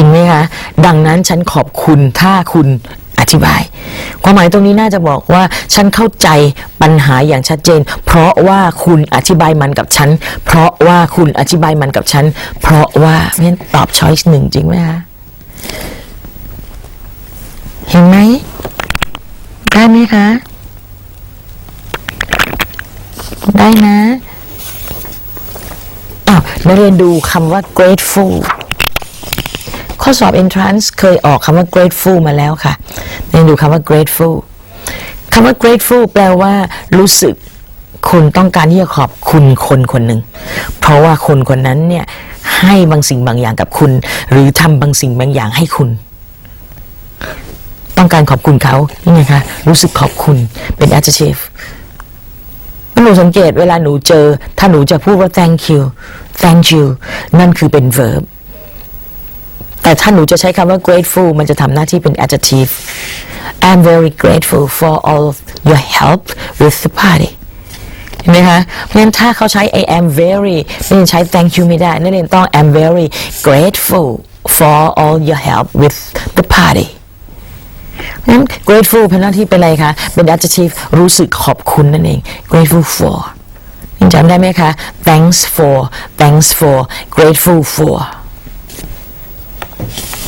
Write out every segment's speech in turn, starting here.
ริงไหมคะ ดังนั้นฉันขอบคุณถ้าคุณอธิบาย ความหมายตรงนี้น่าจะบอกว่า ฉันเข้าใจปัญหาอย่างชัดเจน เพราะว่าคุณอธิบายมันกับฉัน เพราะว่าคุณอธิบายมันกับฉัน เพราะว่าเนี่ยตอบช้อยส์หนึ่งจริงไหมคะ เห็นไหมได้ไหมคะ ได้นะอ้าวนักเรียนดูคำว่า grateful ข้อสอบ entrance เคยออกคำว่า grateful มาแล้วค่ะเรียนดูคำว่า grateful คำว่า grateful แปลว่า รู้สึกคุณต้องการที่จะขอบคุณคนคนหนึ่ง เพราะว่าคนคนนั้นเนี่ยให้บางสิ่งบางอย่างกับคุณ หรือทำบางสิ่งบางอย่างให้คุณ ต้องการขอบคุณเขานี่ไงคะรู้สึกขอบคุณเป็น adjective หนูสังเกตเวลาหนูเจอ ถ้าหนูจะพูดว่า thank you thank you นั่นคือเป็น verb แต่ถ้าหนูจะใช้คำว่า grateful มันจะทำหน้าที่เป็น adjective I'm very grateful for all of your help with the party เห็นไหมคะเพราะฉะนั้นถ้าเขาใช้ I am very นักเรียนใช้ thank you ไม่ได้นักเรียนต้อง I'm very grateful for all your help with the party งั้น grateful เป็นหน้าที่เป็นอะไรคะ เป็น adjective รู้สึกขอบคุณนั่นเอง grateful for จำได้ไหมคะ thanks for thanks for grateful for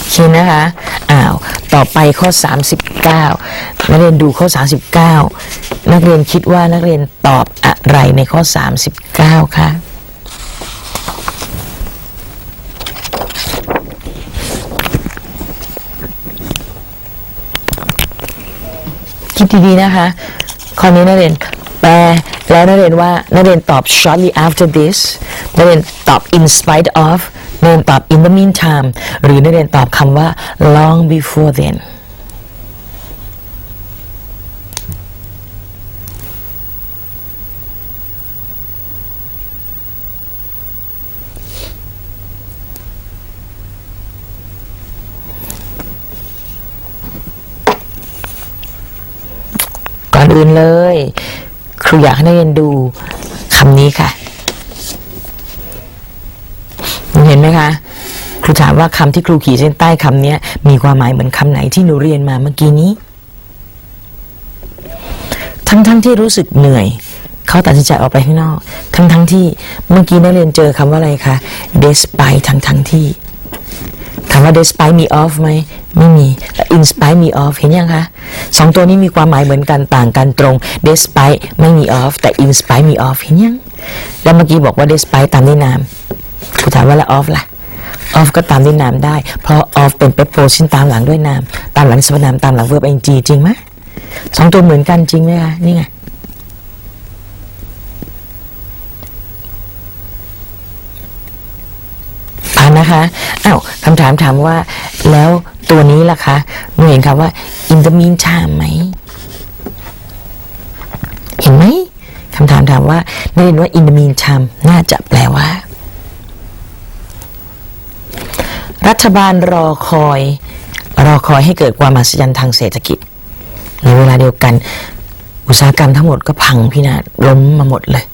โอเคนะคะอ้าวต่อไปข้อ 39 นักเรียนดูข้อ 39 นักเรียนคิดว่านักเรียนตอบอะไรในข้อ 39คะคิดดีๆนะคะข้อนี้นักเรียนแปลแล้วนักเรียนว่านักเรียนตอบ shortly after this นักเรียนตอบ in spite of เรียนตอบ in the meantime หรือนักเรียนตอบคำว่า long before then ก่อนอื่นเลย ครูอยากให้นักเรียนดูคำนี้ค่ะ เห็น ไหมคะครูถามว่าคำที่ครูขีดเส้นใต้คำนี้มีความหมายเหมือนคำไหนที่หนูเรียนมาเมื่อกี้นี้ ทั้งๆทที่รู้สึกเหนื่อย เขาตัดสินใจออกไปข้างนอก ทั้งๆทที่เมื่อกี้นักเรียนเจอคำว่าอะไรคะ despite ทั้งๆที่ถามว่า despite me of ไหมไม่มี in spite me of เห็นยังคะสองตัวนี้มีความหมายเหมือนกันต่างกันตรง despite ไม่มี of แต่ in spite me of เห็นยัง แล้วเมื่อกี้บอกว่า despite ตามด้วยนาม กูถามว่าแล้ว of ล่ะ of ก็ตามด้วยนามได้ เพราะ of เป็น preposition ตามหลังด้วยนาม ตามหลังสรรพนามตามหลัง verb ing จริงไหมสองตัวเหมือนกันจริงไหมคะนี่ไงอ่านะคะอ้าวคำถามถามว่า แล้วตัวนี้ล่ะคะหนูเห็นคำว่า in the meantime ไหม เห็นไหมคำถามถามว่านักเรียนว่า in the meantime น่าจะแปลว่า รัฐบาลรอคอย รอคอยให้เกิดความมหัศจรรย์ทางเศรษฐกิจ ในเวลาเดียวกัน อุตสาหกรรมทั้งหมดก็พังพินาศล้มมาหมดเลย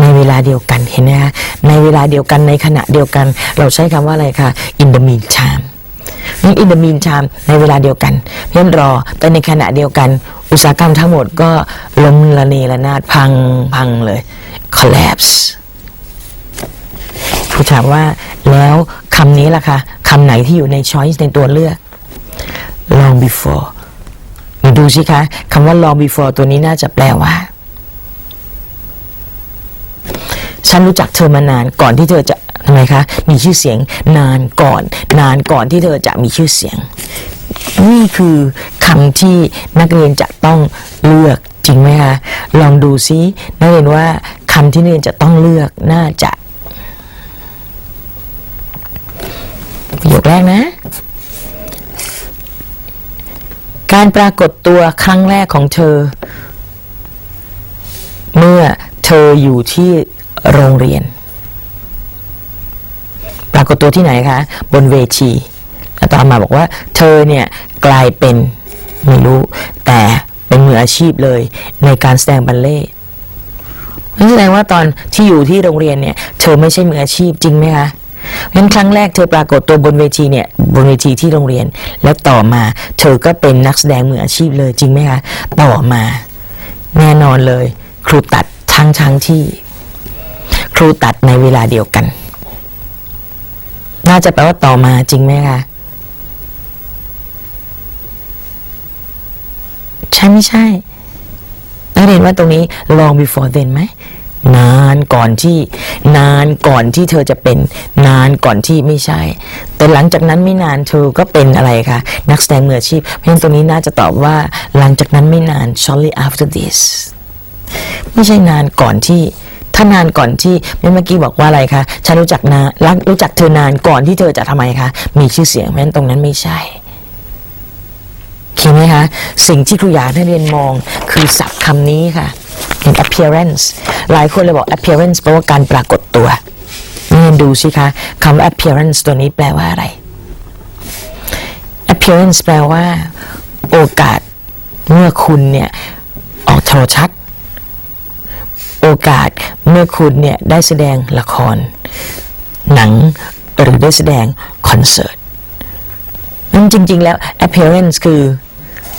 ในเวลาเดียวกันเห็นไหมคะในเวลาเดียวกันในขณะเดียวกัน เราใช้คำว่าอะไรคะ in the meantime นี่ in the meantime ในเวลาเดียวกันเพื่อนรอแต่ในขณะเดียวกัน อุตสาหกรรมทั้งหมดก็ล้มละเนระนาดพังพังเลย collapse ผู้ถามว่าแล้วคำนี้ล่ะคะคำไหนที่อยู่ใน choice ในตัวเลือก long before ดูสิคะคำว่า long before ตัวนี้น่าจะแปลว่า ฉันรู้จักเธอมานานก่อนที่เธอจะทำไมคะ มีชื่อเสียงนานก่อน นานก่อนที่เธอจะมีชื่อเสียง นี่คือคำที่นักเรียนจะต้องเลือกจริงไหมคะ ลองดูซินักเรียนว่าคำที่นักเรียนจะต้องเลือกน่าจะ ประโยคแรกนะ การปรากฏตัวครั้งแรกของเธอ เมื่อเธออยู่ที่โรงเรียน ปรากฏตัวที่ไหนคะ บนเวทีแล้วต่อมาบอกว่า เธอเนี่ยกลายเป็นไม่รู้ แต่เป็นมืออาชีพเลย ในการแสดงบัลเล่นั่นแสดงว่าตอนที่อยู่ที่โรงเรียนเนี่ย เธอไม่ใช่มืออาชีพจริงไหมคะ เพราะฉะนั้นครั้งแรกเธอปรากฏตัวบนเวทีเนี่ยบนเวทีที่โรงเรียน แล้วต่อมา เธอก็เป็นนักแสดงมืออาชีพเลยจริงไหมคะต่อมาแน่นอนเลย ครูตัดทั้งทั้งที่ ครูตัดในเวลาเดียวกัน น่าจะแปลว่าต่อมาจริงไหมคะใช่ไม่ใช่นักเรียนว่าตรงนี้ long before then ไหม นานก่อนที่นานก่อนที่เธอจะเป็น นานก่อนที่ไม่ใช่ แต่หลังจากนั้นไม่นานเธอก็เป็นอะไรคะนักแสดงมืออาชีพ เพราะฉะนั้นตรงนี้น่าจะตอบว่าหลังจากนั้นไม่นาน shortly after this ไม่ใช่นานก่อนที่ถ้านานก่อนที่เมื่อกี้บอกว่าอะไรคะฉันรู้จักนารักรู้จักเธอนานก่อนที่เธอจะทำไไมคะมีชื่อเสียงเพราะฉะนั้นตรงนั้นไม่ใช่เห็นไหมคะสิ่งที่ครูอยากให้เรียนมองคือศัพท์คำนี้ค่ะ เป็น appearance หลายคนเลยบอก appearance แปลว่าการปรากฏตัวนี่ดูสิคะคำ appearance ตัวนี้แปลว่าอะไร appearance แปลว่า โอกาสเมื่อคุณเนี่ย ออกโทรทัศน์โอกาสเมื่อคุณเนี่ย ได้แสดงละคร หนังหรือได้แสดงคอนเสิร์ตนั่นจริง ๆ แล้ว appearance คือ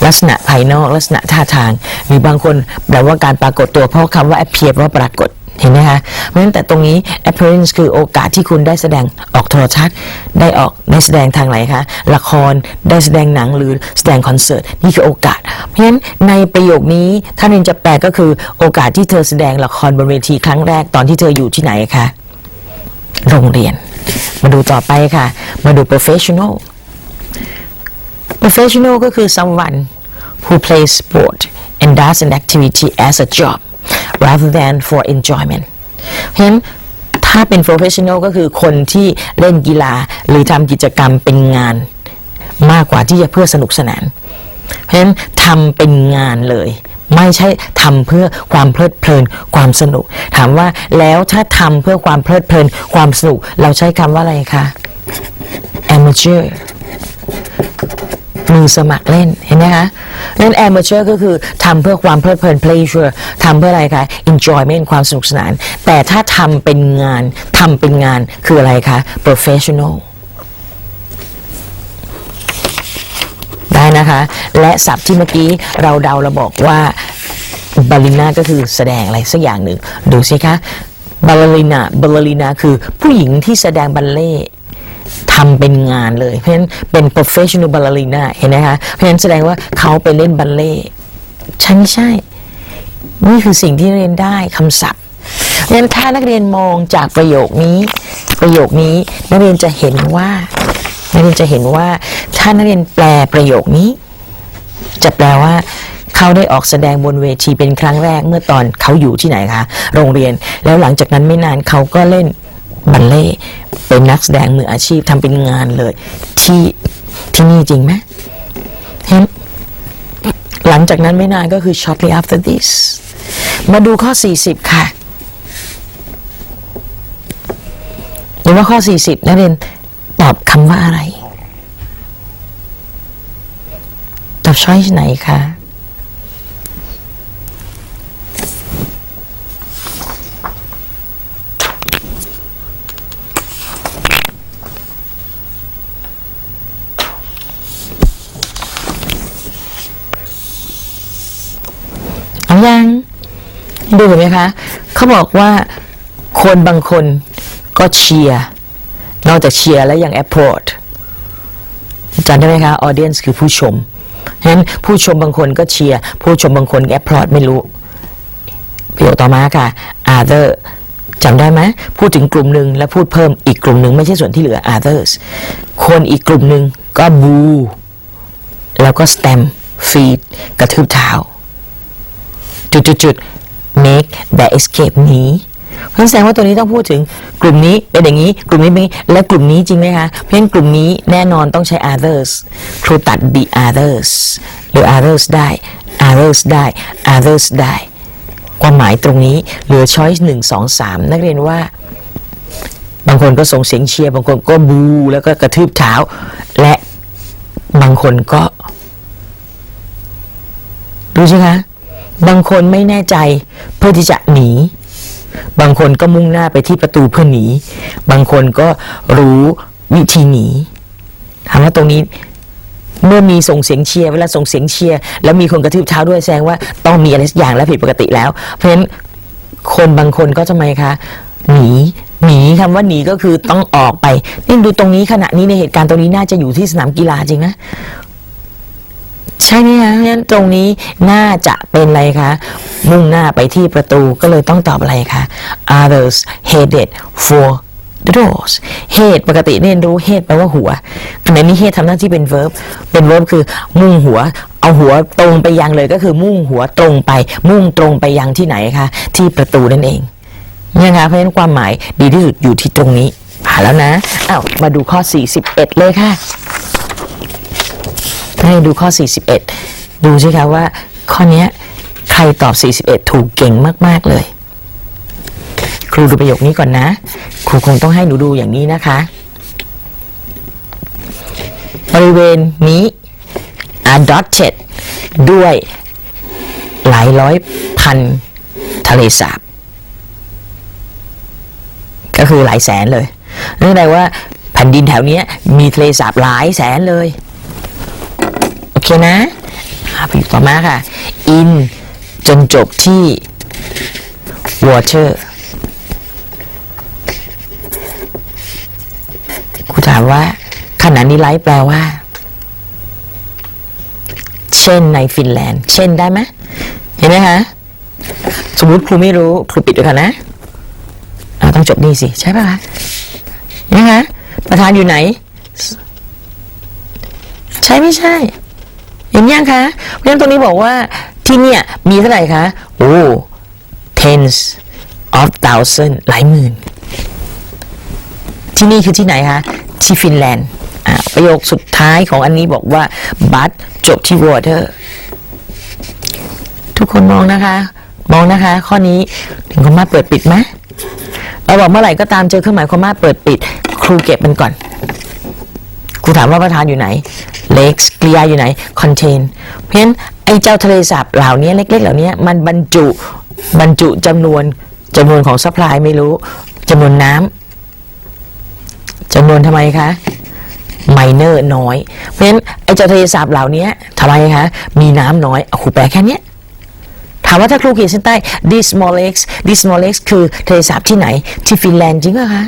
ลักษณะภายนอกลักษณะท่าทาง หรือบางคนแปลว่าการปรากฏตัวเพราะคำว่า appear ว่าปรากฏเห็นไหมคะ เพราะฉะนั้นแต่ตรงนี้ appearance คือโอกาสที่คุณได้แสดงออกโทรทัศน์ ได้ออกได้แสดงทางไหนคะ ละครได้แสดงหนังหรือแสดงคอนเสิร์ต นี่คือโอกาส เพราะฉะนั้นในประโยคนี้ถ้าเรนจะแปลก็คือโอกาสที่เธอแสดงละครบนเวทีครั้งแรกตอนที่เธออยู่ที่ไหนคะ โรงเรียน มาดูต่อไปค่ะ มาดู professional professional ก็คือ someone who plays sport and does an activity as a job rather than for enjoyment เพราะฉะนั้นถ้าเป็น professional ก็คือคนที่เล่นกีฬาหรือทำกิจกรรมเป็นงานมากกว่าที่จะเพื่อสนุกสนาน เพราะฉะนั้นทำเป็นงานเลย ไม่ใช่ทำเพื่อความเพลิดเพลินความสนุก ถามว่าแล้วถ้าทำเพื่อความเพลิดเพลินความสนุก เราใช้คำว่าอะไรคะ amateur มือสมัครเล่นเห็นไหมคะนั่น amateur ก็คือทำเพื่อความเพลิดเพลิน pleasure ทำเพื่ออะไรคะ enjoyment ความสนุกสนาน แต่ถ้าทำเป็นงานทำเป็นงานคืออะไรคะ professional ได้นะคะ และศัพท์ที่เมื่อกี้เราเดาเราบอกว่าบาลิน่าก็คือแสดงอะไรสักอย่างหนึ่ง ดูสิคะบาลลินาบาลลินาคือผู้หญิงที่แสดงบัลเล่ ทำเป็นงานเลย เพราะฉะนั้นเป็น professional ballerina เห็นไหมคะ เพราะฉะนั้นแสดงว่าเขาไปเล่นบัลเล่ต์ใช่ไม่ใช่ นี่คือสิ่งที่เรียนได้คำศัพท์เพราะฉะนั้นถ้านักเรียนมองจากประโยคนี้ประโยคนี้ นักเรียนจะเห็นว่านักเรียนจะเห็นว่าถ้านักเรียนแปลประโยคนี้ จะแปลว่าเขาได้ออกแสดงบนเวทีเป็นครั้งแรกเมื่อตอนเขาอยู่ที่ไหนคะ โรงเรียนแล้วหลังจากนั้นไม่นานเขาก็เล่น บัลเล่เป็นนักแสดงมืออาชีพทำเป็นงานเลย ที่ที่นี่จริงไหมเห็นหลังจากนั้นไม่นานก็คือ shortly after this มาดูข้อ 40 ค่ะหรือว่าข้อ 40นักเรียนตอบคำว่าอะไร ตอบช้อยไหนคะ เอายัง ดูเห็นไหมคะเขาบอกว่าคนบางคนก็เชียร์นอกจากเชียร์แล้วยังแอปพอร์ตจำได้ไหมคะออเดียนส์คือผู้ชมฉะนั้นผู้ชมบางคนก็เชียร์ผู้ชมบางคนแอปพอร์ตไม่รู้ประโยคต่อมาค่ะ other จำได้ไหมพูดถึงกลุ่มหนึ่งแล้วพูดเพิ่มอีกกลุ่มหนึ่งไม่ใช่ส่วนที่เหลือ others คนอีกกลุ่มหนึ่งก็บู แล้วก็ stamp feed กระทืบเท้าจุดๆ make the escape หนีเพราะแสดงว่าตัวนี้ต้องพูดถึงกลุ่มนี้เป็นอย่างนี้ กลุ่มนี้เป็นี้และกลุ่มนี้จริงไหมคะเพราะฉะนั้นกลุ่มนี้แน่นอนต้องใช้ others ครูตัด the others หรือ others ได้ others ได้ others ได้ ความหมายตรงนี้เหลือ choice หนึ่งสองสามนักเรียนว่า บางคนก็ส่งเสียงเชียร์บางคนก็บูแล้วก็กระทืบเท้า และบางคนก็ดูสิคะ บางคนไม่แน่ใจเพื่อที่จะหนี บางคนก็มุ่งหน้าไปที่ประตูเพื่อหนี บางคนก็รู้วิธีหนีถามว่าตรงนี้เมื่อมีส่งเสียงเชียร์เวลาส่งเสียงเชียร์แล้วมีคนกระทืบเท้าด้วยแสดงว่าต้องมีอะไรสักอย่างแล้วผิดปกติแล้ว เพราะฉะนั้นคนบางคนก็จะไมคะ หนีหนีคำว่าหนีก็คือต้องออกไปนี่ดูตรงนี้ขณะนี้ในเหตุการณ์ตรงนี้น่าจะอยู่ที่สนามกีฬาจริงนะ ใช่ไหมคะเพราะฉะนั้นตรงนี้น่าจะเป็นอะไรคะ มุ่งหน้าไปที่ประตูก็เลยต้องตอบอะไรคะ others headed for the doors head ปกติเนี่ยรู้ head แปลว่าหัวขณะนี้ head ทำหน้าที่เป็น verb เป็น verb คือมุ่งหัว เอาหัวตรงไปยังเลยก็คือมุ่งหัวตรงไป มุ่งตรงไปยังที่ไหนคะ ที่ประตูนั่นเองนะคะเพราะฉะนั้นความหมายดีที่สุดอยู่ที่ตรงนี้ผ่านแล้วนะอ้าวมาดูข้อ 41 เลยค่ะ ให้ดูข้อ 41 ดูสิคะว่าข้อนี้ใครตอบ 41 ถูกเก่งมาก ๆ เลย ครูดูประโยคนี้ก่อนนะ ครูคงต้องให้หนูดูอย่างนี้นะคะ บริเวณนี้ are dotted ด้วยหลายร้อยพันทะเลสาบ ก็คือหลายแสนเลยนั่นแปลว่าแผ่นดินแถวนี้มีทะเลสาบหลายแสนเลย เคนะอะไปต่อมาค่ะ in จนจบที่ water ครูถามว่า ขณะนี้ไลฟ์แปลว่า เช่นในฟินแลนด์ เช่นได้ไหมเห็นไหมคะ สมมติครูไม่รู้ครูปิดด้วยกันนะเราต้องจบนี่สิ ใช่ป่ะคะเห็นไหมคะ ประธานอยู่ไหน ใช่ไม่ใช่ เห็นยังคะเพราะฉะนั้นตรงนี้บอกว่าที่เนี่ยมีเท่าไหร่คะ โอ้ tens of thousand หลายหมื่น ที่นี่คือที่ไหนคะ ที่ฟินแลนด์ประโยคสุดท้ายของอันนี้บอกว่า but จบที่ water ทุกคนมองนะคะ มองนะคะ ข้อนี้ถึงคำว่าเปิดปิดไหมเราบอกเมื่อไหร่ก็ตามเจอเครื่องหมายความว่าเปิดปิด ครูเก็บมันก่อน ครูถามว่าประธานอยู่ไหน legs กริยาอยู่ไหน contain เพราะฉะนั้นไอ้เจ้าทะเลสาบเหล่านี้เล็ก ๆ เหล่านี้มันบรรจุบรรจุจำนวนจำนวนของ supply ไม่รู้จำนวนน้ำจำนวนทำไมคะ minor น้อย เพราะฉะนั้นไอ้เจ้าทะเลสาบเหล่านี้ทำไมคะมีน้ำน้อยอาครูแปลแค่เนี้ยถามว่าถ้าครูเขียนเส้นใต้ these small lakes these small lakes คือทะเลสาบที่ไหน ที่ฟินแลนด์จริงเหรอคะ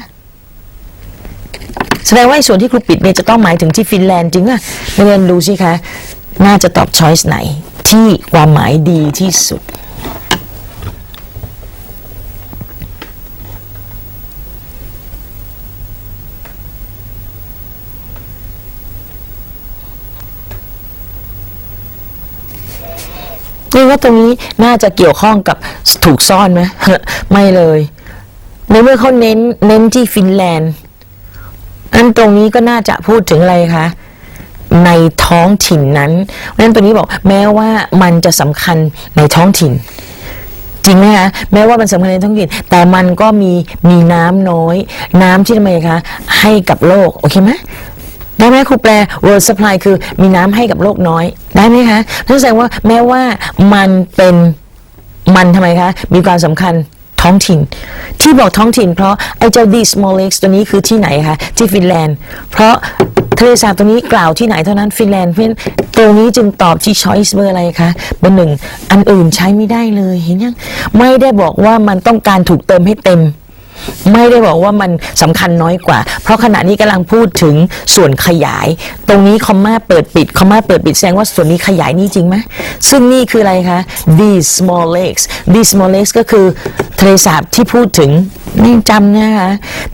แสดงว่าส่วนที่ครูปิดเนี่ยจะต้องหมายถึงที่ฟินแลนด์จริงอะไม่เรียนดูสิคะน่าจะตอบช้อยส์ไหน ที่ความหมายดีที่สุด นี่ว่าตรงนี้น่าจะเกี่ยวข้องกับถูกซ่อนไหมไม่เลย ในเมื่อเขาเน้นเน้นที่ฟินแลนด์ อันตรงนี้ก็น่าจะพูดถึงอะไรคะในท้องถิ่นนั้นเพราะฉะนั้นตัวนี้บอกแม้ว่ามันจะสำคัญในท้องถิ่น จริงไหมคะแม้ว่ามันสำคัญในท้องถิ่น แต่มันก็มีมีน้ำน้อย น้ำที่ทำไมคะให้กับโลก โอเคไหมได้ไหมครูแปล world supply คือมีน้ำให้กับโลกน้อย ได้ไหมคะนั่นแสดงว่าแม้ว่ามันเป็นมันทำไมคะ มีความสำคัญ ท้องถิ่น ที่บอกท้องถิ่น เพราะไอ้เจ้า d small lakes ตัวนี้คือที่ไหนคะที่ฟินแลนด์ เพราะทะเลสาบตัวนี้กล่าวที่ไหนเท่านั้นฟินแลนด์เพราะฉะนั้นตัวนี้จึงตอบที่ choice เบอร์อะไรคะเบอร์หนึ่งอันอื่นใช้ไม่ได้เลยเห็นยังไม่ได้บอกว่ามันต้องการถูกเติมให้เต็ม ไม่ได้บอกว่ามันสำคัญน้อยกว่า เพราะขณะนี้กำลังพูดถึงส่วนขยาย ตรงนี้คอมมาเปิดปิดคอมมาเปิดปิดแสดงว่าส่วนนี้ขยายนี่จริงไหมซึ่งนี่คืออะไรคะ these small lakes these small lakes ก็คือทะเลสาบที่พูดถึงนี่จำนะคะ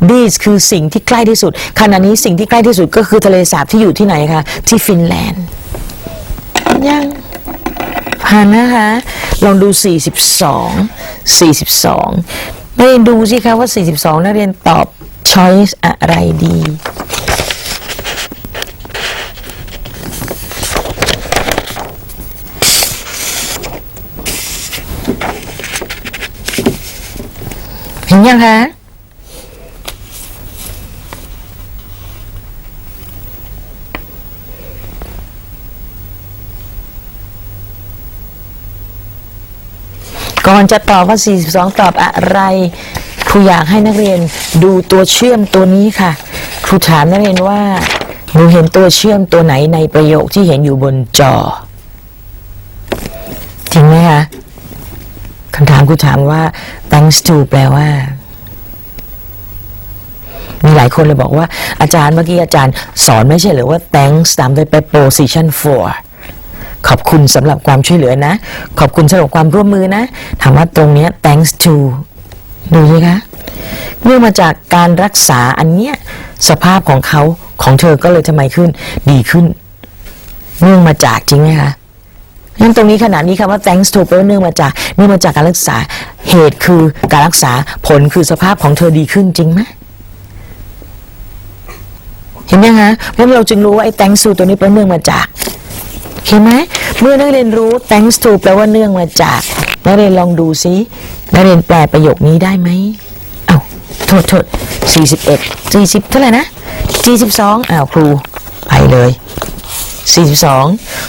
these คือสิ่งที่ใกล้ที่สุด ขณะนี้สิ่งที่ใกล้ที่สุดก็คือทะเลสาบที่อยู่ที่ไหนคะที่ฟินแลนด์ยังผ่านนะคะ ลองดู 42 42 เรียนดูสิคะว่า 42 นักเรียนตอบ choice อะไรดี เห็นยังคะ อนจะตอบว่า42 ตอบอะไร ครูอยากให้นักเรียนดูตัวเชื่อมตัวนี้ค่ะ ครูถามนักเรียนว่าหนูเห็นตัวเชื่อมตัวไหนในประโยคที่เห็นอยู่บนจอ จริงไหมคะคำถามครูถามว่า thanks to แปลว่า มีหลายคนเลยบอกว่าอาจารย์เมื่อกี้อาจารย์สอนไม่ใช่หรือว่า thanks ตามด้วยไป position for ขอบคุณสำหรับความช่วยเหลือนะ ขอบคุณสำหรับความร่วมมือนะถามว่าตรงนี้ thanks to ดูสิคะเนื่องมาจากการรักษาอันเนี้ยสภาพของเขาของเธอก็เลยทำไมขึ้น ดีขึ้น เนื่องมาจากจริงไหมคะงั้นตรงนี้ขนาดนี้คำว่า thanks to แปลว่าเนื่องมาจากเนื่องมาจากการรักษาเหตุคือการรักษาผลคือสภาพของเธอดีขึ้นจริงไหมเห็นยังฮะเพราะเราจึงรู้ว่าไอ้ thanks to ตัวนี้เป็นเนื่องมาจาก เห็นไหมเมื่อนักเรียนรู้ thanks to แปลว่าเนื่องมาจาก นักเรียนลองดูซินักเรียนแปลประโยคนี้ได้ไหมเอ้าโทษโทษสี่สิบเอ็ดสี่สิบเท่าไหร่นะสี่สิบสองอ้าวครูไปเลยสี่สิบสอง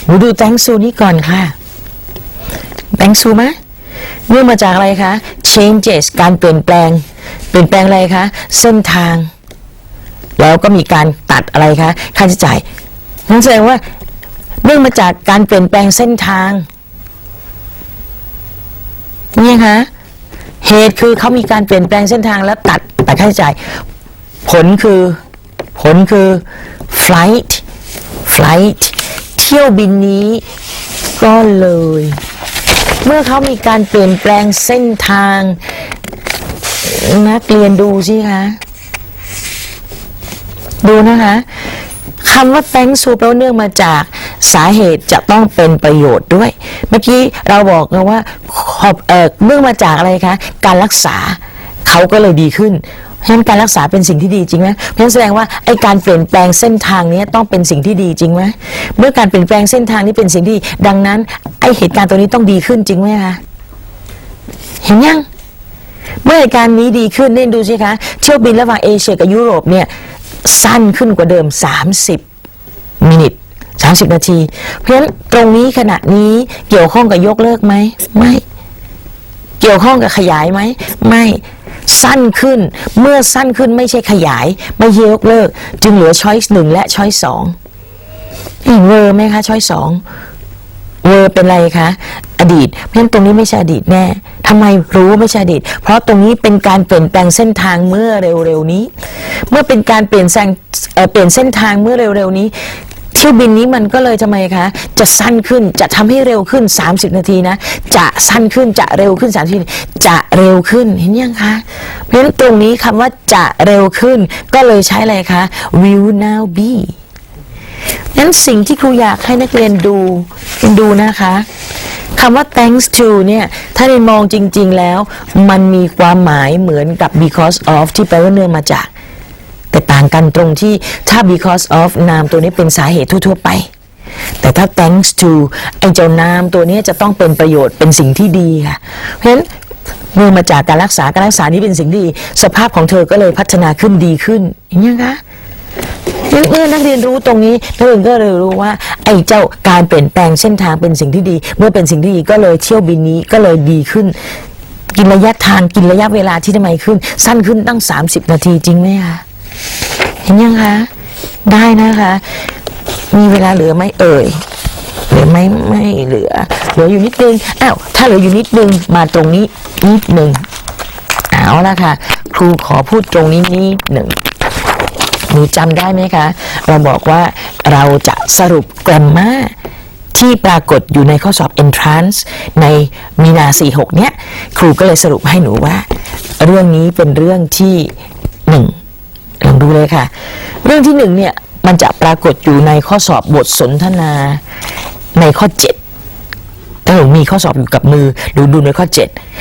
หนูดู thanks to นี้ก่อนค่ะ thanks to ไหมเนื่องมาจากอะไรคะ changes การเปลี่ยนแปลง เปลี่ยนแปลงอะไรคะ เส้นทาง แล้วก็มีการตัดอะไรคะ ค่าใช้จ่ายนั่นแสดงว่า เนื่องมาจากการเปลี่ยนแปลงเส้นทางนี่คะเหตุคือเขามีการเปลี่ยนแปลงเส้นทางแล้วตัดตัดค่าใช้จ่าย ผลคือผลคือ flight flight เที่ยวบินนี้ก็เลย เมื่อเขามีการเปลี่ยนแปลงเส้นทางนักเรียนดูสิคะดูนะคะคำว่า thanks to แปลว่าเนื่องมาจาก สาเหตุจะต้องเป็นประโยชน์ด้วย เมื่อกี้เราบอกนว่าขอบเอ่อเนื่องมาจากอะไรคะ การรักษาเขาก็เลยดีขึ้นเพราะฉะนั้นการรักษาเป็นสิ่งที่ดีจริงไหมเพราะฉะนั้นแสดงว่าไอ้การเปลี่ยนแปลงเส้นทางนี้ต้องเป็นสิ่งที่ดีจริงไหมเมื่อการเปลี่ยนแปลงเส้นทางนี้เป็นสิ่งที่ดีดังนั้นไอ้เหตุการณ์ตัวนี้ต้องดีขึ้นจริงไหมคะเห็นยังเมื่อเหตุการณ์นี้ดีขึ้นเนี่ดูสิคะเที่ยวบินระหว่างเอเชียกับยุโรปเนี่ยสั้นขึ้นกว่าเดิม 30 มินิท 30 นาที เพราะฉะนั้นตรงนี้ขณะนี้เกี่ยวข้องกับยกเลิกไหมไม่ เกี่ยวข้องกับขยายไหมไม่สั้นขึ้นเมื่อสั้นขึ้นไม่ใช่ขยาย ไม่ยกเลิก จึงเหลือช้อยหนึ่งและช้อยสองเห็นเวอร์ไหมคะช้อยสองเวอร์เป็นไรคะอดีต เพราะฉะนั้นตรงนี้ไม่ใช่อดีตแน่ทำไมรู้ว่าไม่ใช่อดีต เพราะตรงนี้เป็นการเปลี่ยนแปลงเส้นทางเมื่อเร็วๆนี้ เมื่อเป็นการเปลี่ยนแสงเอ่อเปลี่ยนเส้นทางเมื่อเร็วๆนี้ เที่ยวบินนี้มันก็เลยทำไมคะ จะสั้นขึ้นจะทำให้เร็วขึ้น 30 นาทีนะ จะสั้นขึ้นจะเร็วขึ้น 30 นาทีจะเร็วขึ้นเห็นยังคะ เพราะฉะนั้นตรงนี้คำว่าจะเร็วขึ้น ก็เลยใช้อะไรคะ will now be นั้นสิ่งที่ครูอยากให้นักเรียนดูดูนะคะคำว่า thanks to เนี่ย ถ้าเรียนมองจริง ๆ แล้ว มันมีความหมายเหมือนกับ because of ที่แปลว่าเนื่องมาจาก แต่ต่างกันตรงที่ถ้า because of นามตัวนี้เป็นสาเหตุทั่วๆไป แต่ถ้า thanks to ไอ้เจ้านามตัวนี้จะต้องเป็นประโยชน์เป็นสิ่งที่ดีค่ะ เพราะฉะนั้นเนื่อมาจากการรักษาการรักษานี้เป็นสิ่งดี สภาพของเธอก็เลยพัฒนาขึ้นดีขึ้นเห็นยังคะเมื่อนักเรียนรู้ตรงนี้นักเรียนก็เลยรู้ว่า ไอ้เจ้าการเปลี่ยนแปลงเส้นทางเป็นสิ่งที่ดี เมื่อเป็นสิ่งที่ดีก็เลยเที่ยวบินนี้ก็เลยดีขึ้น กินระยะทางกินระยะเวลาที่ทำไมขึ้น สั้นขึ้นตั้ง 30 นาทีจริงไหมคะ เห็นยังคะ ได้นะคะ มีเวลาเหลือไหมเอ่ยเหลือไหมไม่เหลือ เหลืออยู่นิดนึงอ้าวถ้าเหลืออยู่นิดนึงมาตรงนี้นิดนึงเอาละค่ะ ครูขอพูดตรงนี้นิดหนึ่งหนูจำได้ไหมคะ เราบอกว่าเราจะสรุปแกรมมาที่ปรากฏอยู่ในข้อสอบ entrance ในมีนา 46 เนี้ย ครูก็เลยสรุปให้หนูว่า เรื่องนี้เป็นเรื่องที่หนึ่ง ลองดูเลยค่ะ เรื่องที่หนึ่งเนี่ยมันจะปรากฏอยู่ในข้อสอบบทสนทนาในข้อ7ถ้าหนูมีข้อสอบอยู่กับมือหรือดูในข้อ